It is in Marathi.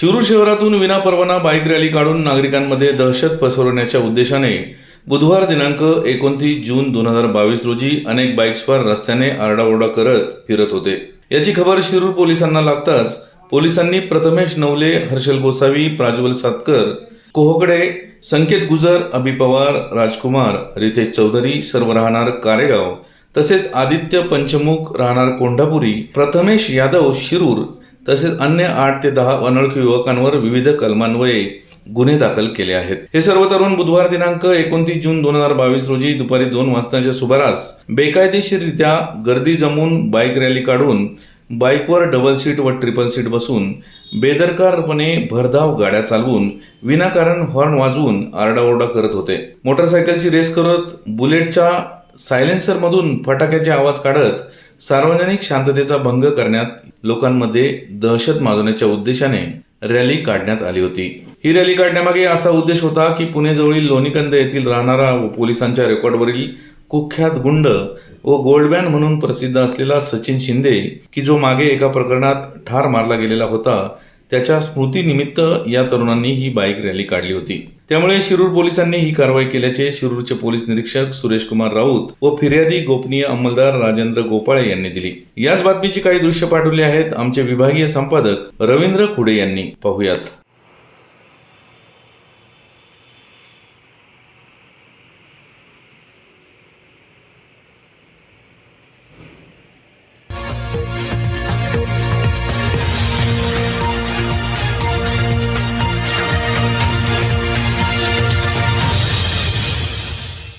शिरूर शहरातून विनापरवाना बाईक रॅली काढून नागरिकांमध्ये दहशत पसरवण्याच्या उद्देशाने बुधवार दिनांक एकोणतीस जून दोन हजार बावीस रोजी अनेक बाईक्सवर रस्त्याने आरडाओरडा करत फिरत होते. याची खबर शिरूर पोलिसांना लागताच पोलिसांनी प्रथमेश नवले हर्षल गोसावी प्राज्वल सातकर कोहकडे संकेत गुजर अभि पवार राजकुमार रितेश चौधरी सर्व राहणार कारेगाव तसेच आदित्य पंचमुख राहणार कोंढापुरी प्रथमेश यादव शिरूर तसेच अन्य आठ ते दहा अनोळखी युवकांवर विविध कलमान्वये गुन्हे दाखल केले आहेत. हे सर्व तरुण बुधवार दिनांक एकोणतीस जून दोन हजार बावीस रोजी दुपारी दोन वाजताच्या सुमारास बेकायदेशीररित्या गर्दी जमून बाईक रॅली काढून बाईकवर डबल सीट व ट्रिपल सीट बसून बेदरकारपणे भरधाव गाड्या चालवून विनाकारण हॉर्न वाजवून आरडाओरडा करत होते. मोटरसायकलची रेस करत बुलेटच्या सायलेन्सरमधून फटाक्याचे आवाज काढत सार्वजनिक शांततेचा भंग करण्यात लोकांमध्ये दहशत माजवण्याच्या उद्देशाने रॅली काढण्यात आली होती. ही रॅली काढण्यामागे असा उद्देश होता की पुणेजवळील लोणीकंद येथील राहणारा व पोलिसांच्या रेकॉर्डवरील कुख्यात गुंड व गोल्डबॅन म्हणून प्रसिद्ध असलेला सचिन शिंदे की जो मागे एका प्रकरणात ठार मारला गेलेला होता त्याच्या स्मृतीनिमित्त या तरुणांनी ही बाईक रॅली काढली होती. त्यामुळे शिरूर पोलिसांनी ही कारवाई केल्याचे शिरूरचे पोलीस निरीक्षक सुरेश कुमार राऊत व फिर्यादी गोपनीय अंमलदार राजेंद्र गोपाळे यांनी दिली. याच बातमीची काही दृश्य पाठवली आहेत आमचे विभागीय संपादक रवींद्र खुडे यांनी. पाहुयात.